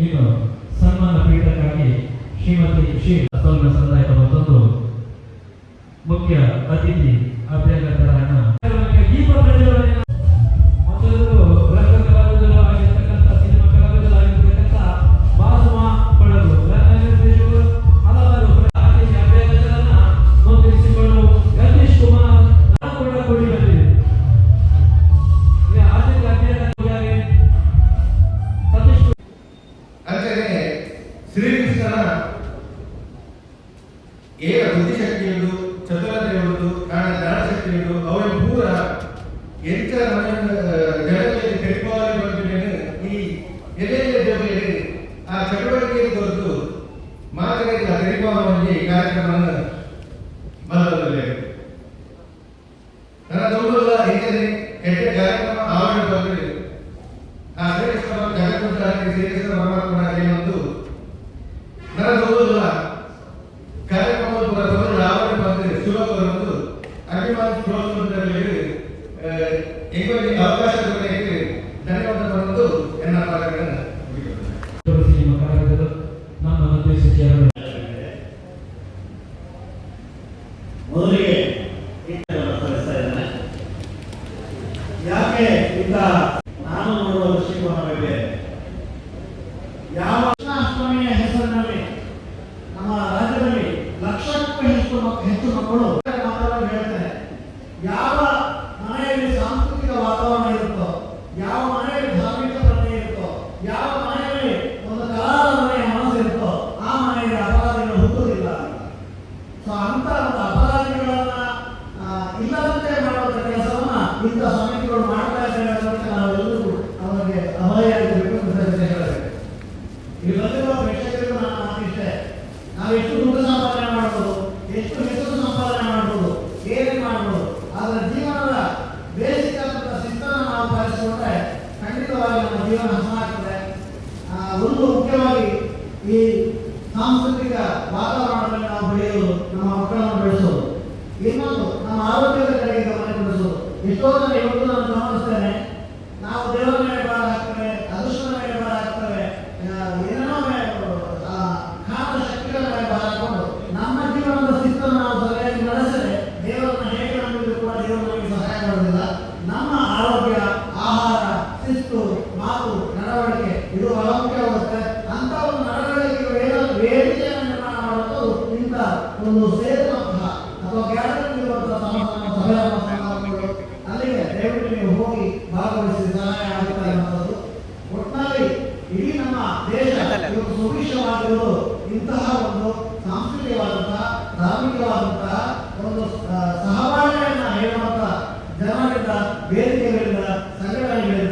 ಇನ್ನು ಸನ್ಮಾನ ಪೀಠಕ್ಕಾಗಿ ಶ್ರೀಮತಿ ಶ್ರೀ ಅಸೋಲ್ನ ಸಂದಾಯಕ ಮತ್ತೊಂದು ಮುಖ್ಯ ಅತಿಥಿ ಅಭ್ಯರ್ಥಿಗಳನ್ನ ಶ್ರೀಕೃಷ್ಣನ ಏಕ ಬುದ್ಧಿಶಕ್ತಿಯುಂಟು ಚತುರತೆಯುಂಟು ಕಾರಣ ಜ್ಞಾನಶಕ್ತಿಯುಂಟು ಅವನ ಪೂರ ಎಂತ ನಮ್ಮ ಜಗತ್ತಿಗೆ ಕಡಿಪಾಗಿ ಬಂದಿದ್ದೇನೆ ಈ ಎಲೆಯ ಜೊತೆಯಲ್ಲಿ ಆ ಚಟುವಟಿಕೆಯನ್ನು ಕುರಿತು ಮಾತನಾಡಿದ ಕಡಿಪಾಗಿ ಕಾರ್ಯಕ್ರಮವನ್ನು ಬಂದದಲ್ಲಿ ನನ್ನ ದೊಡ್ಡ ಏಕೆಂದರೆ ಕೆಟ್ಟ ಕಾರ್ಯಕ್ರಮ ಆವರಣ ಬಂದಿದೆ ಆ ಶ್ರೇಷ್ಠ ಜಗತ್ತುಂಟಾಗಿ ಶ್ರೇಷ್ಠ ಪರಮಾತ್ಮನಾಗಿ എന്ന പലകരം നാം നിർദ്ദേശിക്കാറുണ്ട് ಅಂತ ಅಪರಾಧಿಗಳನ್ನ ಇಲ್ಲದಂತೆ ಮಾಡುವಂತ ಕೆಲಸವನ್ನ ಇಂಥ ಸಮಿತಿಗಳು ಮಾಡ್ತಾ ಇದ್ದಾರೆ ಅಂತ ನಾವೆಲ್ಲರೂ ಅವರಿಗೆ ಅಭಯಾಗಿರಬೇಕು ಅಂತ ಹೇಳಬೇಕು. ಇಲ್ಲಿ ನಾನು ಮಾತಿಷ್ಟೇ ನಾವು ಎಷ್ಟು ದುಡ್ಡು ಸಂಪಾದನೆ ಮಾಡ್ಬೋದು, ಎಷ್ಟು ಹೆಸರು ಸಂಪಾದನೆ ಮಾಡ್ಬೋದು, ಏನು ಮಾಡ್ಬೋದು, ಆದ್ರೆ ಜೀವನದ ಬೇಸಿಕ್ ಆದಂತ ಶಿಸ್ತನ್ನು ನಾವು ಪಾಲಿಸಿಕೊಂಡ್ರೆ ಖಂಡಿತವಾಗಿ ನಮ್ಮ ಜೀವನ ಹಸನಾಗ್ತದೆ. ಆಗ್ತದೆ ಒಂದು ಮುಖ್ಯವಾಗಿ ಈ ಸಾಂಸ್ಕೃತಿಕ ಬೆಳೆಯೋದು ನಮ್ಮ ಮಕ್ಕಳನ್ನು ಬೆಳೆಸೋದು. ಇನ್ನೊಂದು ನಮ್ಮ ಆರೋಗ್ಯದ ಕಡೆಗೆ ಗಮನ ಕೊಡಿಸೋದು. ಎಷ್ಟೋ ಜನ ಇವತ್ತು ನಾನು ಗಮನಿಸ್ತೇನೆ, ನಾವು ದೇವರ ಮೇಲೆ ಭಾರ ಹಾಕ್ತೇವೆ, ಅದೃಷ್ಟದ ಮೇಲೆ ಭಾರ ಹಾಕ್ತೇವೆ ಏನೇನೋ ಖಾದ ಶಕ್ತಿಗಳ ಮೇಲೆ ಭಾರ ಹಾಕೊಂಡು ನಮ್ಮ ಜೀವನದ ಸ್ಥಿತಿಯನ್ನು ನಾವು ಸರಿಯಾಗಿ ನಡೆಸಿದ್ರೆ ದೇವರನ್ನ ಹೇಗೆ ನಂಬಿದ್ರು ಕೂಡ ದೇವರು ನಮಗೆ ಸಹಾಯ ಮಾಡೋದಿಲ್ಲ. ನಮ್ಮ ಆರೋಗ್ಯ, ಆಹಾರ, ಶಿಸ್ತು, ಮಾತು, ನಡವಳಿಕೆ, ಇದು ಒಂದು ಸೇರಿದಂತಹ ಅಥವಾ ಗ್ಯಾಲರಿ ಇರುವಂತಹ ಸಮಾಧಾನ ಸಭೆಯನ್ನು ಸಮಾರಂಭಗಳು ಅಲ್ಲಿಗೆ ದಯವಿಟ್ಟು ನೀವು ಹೋಗಿ ಭಾಗವಹಿಸಿ ಸಹಾಯ ಆಗುತ್ತಾ ಅನ್ನೋದು ಒಟ್ಟಾಗಿ ಇಡೀ ನಮ್ಮ ದೇಶ ಇವತ್ತು ಸುಭಿಕ್ಷವಾಗಿರುವುದು ಇಂತಹ ಒಂದು ಸಾಂಸ್ಕೃತಿಕವಾದಂತಹ, ಧಾರ್ಮಿಕವಾದಂತಹ ಒಂದು ಸಹಬಾಳ್ವೆಯನ್ನು ಹೇಳುವಂತಹ ಜನರಿಂದ ಬೇಡಿಕೆಗಳಿಂದ ಸಂಘಟನೆಗಳಿಂದ